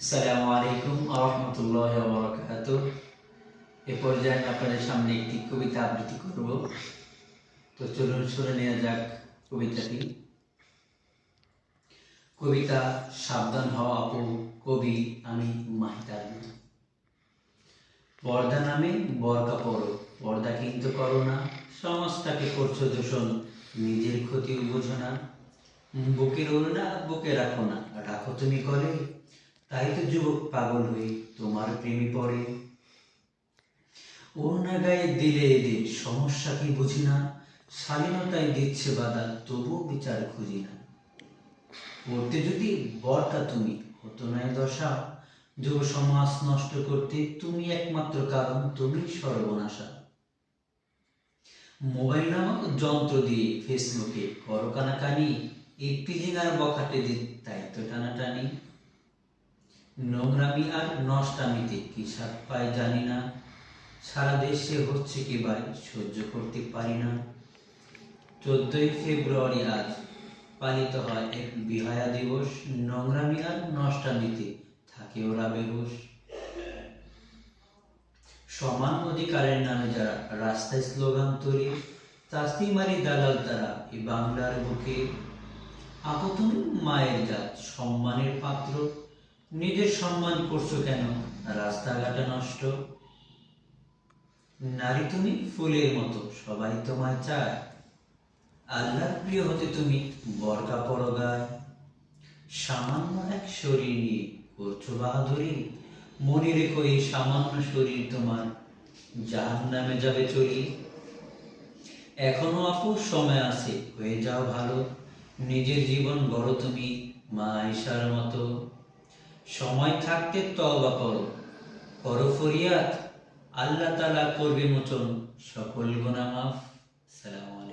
আসসালামু আলাইকুম আহমতুল্লাহ বরকাত এ পর্যায়ে আপনাদের সামনে একটি কবিতা আবৃত্তি করব। তো চলুন শুনে নেওয়া যাক কবিতাটি। কবিতা, সাবধান হও আপু, কবি, আমি পর্দা নামে বরকা পড়ো, পর্দা কিন্তু করো না। সমাজটাকে করছ দূষণ, নিজের ক্ষতিও বোঝো না। বুকের ওড়না, বুকে রাখো না। রাখো তুমি করে তাই তো যুবক পাগল হয়ে তোমার প্রেমে পড়ে। ওড়না গায়ে দিলে এদে সমস্যা কি বুঝি না স্বাধীনতায় দিচ্ছে বাধা, তবুও বিচার খুঁজি না। পড়তে যদি বরটা তুমি, হতো না দশা। যুব সমাজ নষ্ট করতে তুমি একমাত্র কারণ, তুমি সর্বনাশা। মোবাইল নামক যন্ত্র দিয়ে ফেসবুকে করো কানাকানি ইপিজিং আর বখাটে দি তাই তো টানাটানি। নোংরামি আর নষ্টামিতে কি স্বাদ পায় জানি না। সারা দেশে হচ্ছে কি ভাই সহ্য করতে পারি না। চোদ্দই ফেব্রুয়ারি আজ পালিত হয় এক বিহায়া দিবস, নোংরামি আর নষ্টামিতে থাকে ওরা বেহুশ। সমান অধিকারের নামে যারা রাস্তায় স্লোগান তোলে তাস্তি মারি দালাল তারা এই বাংলার বুকে। আপু তুমি মায়ের জাত সম্মানের পাত্র নিজের সম্মান করছ কেন? রাস্তাঘাটে নষ্ট? নারী তুমি ফুলের মতো, সবাই তোমায় চায়। আল্লাহর প্রিয় হতে তুমি বরকা পরো গায় সামান্য এক শরীর নিয়ে করছ বাহাদুরি। মনে রেখো এই সামান্য শরীর তোমার জাহান নামে যাবে চলি এখনও আপু সময় আছে, হয়ে যাও ভালো। নিজের জীবন গড়ো তুমি মা আয়েশার মতো। সময় থাকতে তওবা করো। করো ফরিয়াদ আল্লাহ তালা করবে মোচন। সকল গোনা মাফ। সালাম